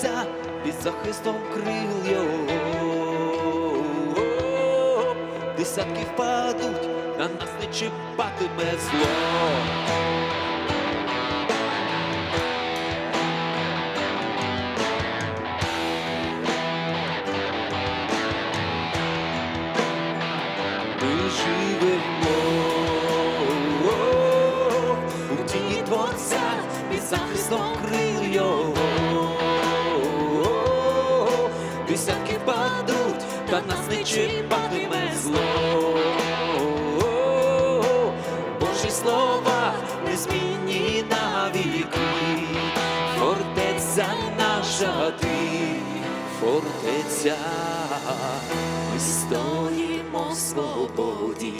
Творця під захистом крил його. Десятки впадуть, на нас не чіпатиме зло. Та нас не чіпатиме зло. Божі слова незмінні навіки, фортеця наша ти, фортеця, ми стоїмо в свободі,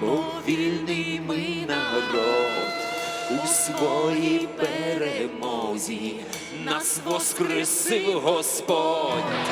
бо вільний ми народ у своїй перемозі нас воскресив Господь.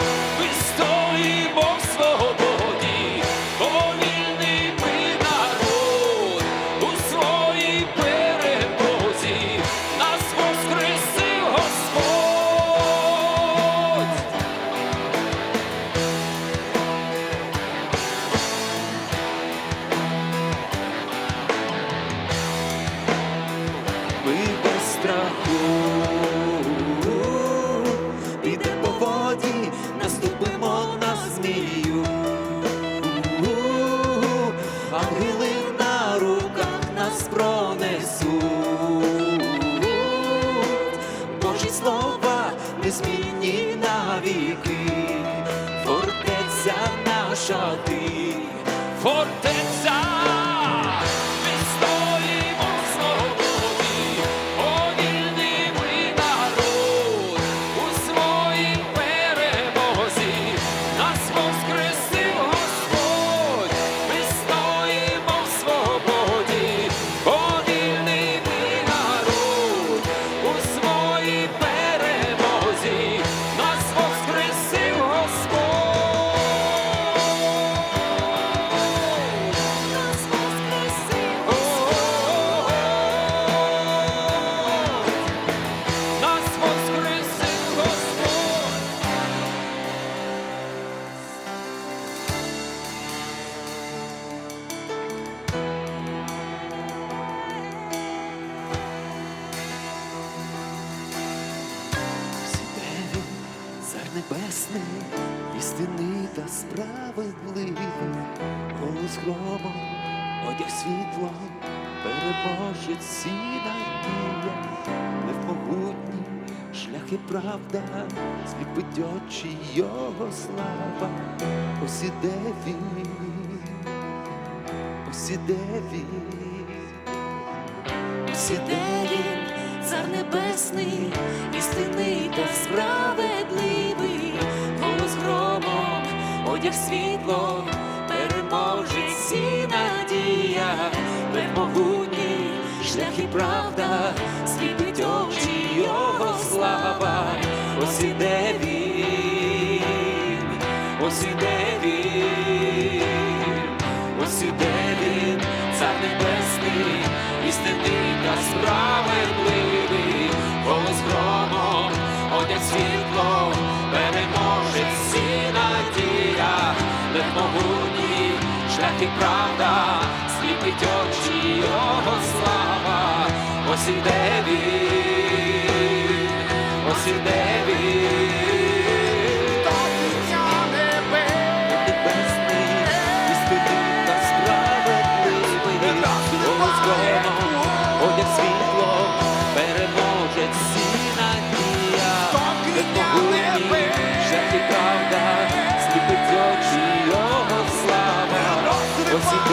Пронесуть. Божі слова незмінні навіки, фортеця наша ти, фортеця. Небесний, істинний та справедливий, голос громом, одяг світло, переможець всі надія, невмогутні шляхи правда, сліпить очі його слава, ось іде він, ось іде він. Ось він, цар небесний, істинний та справедливий, одяг світло, переможець всі надія, невмогутній шлях і правда, сліпить очі його слава, Ось іде він, ось іде він, ось іде він, цар небесний, істинний та справедливий, і правда, сліпить очі його слава, ось іде він, ось іде 我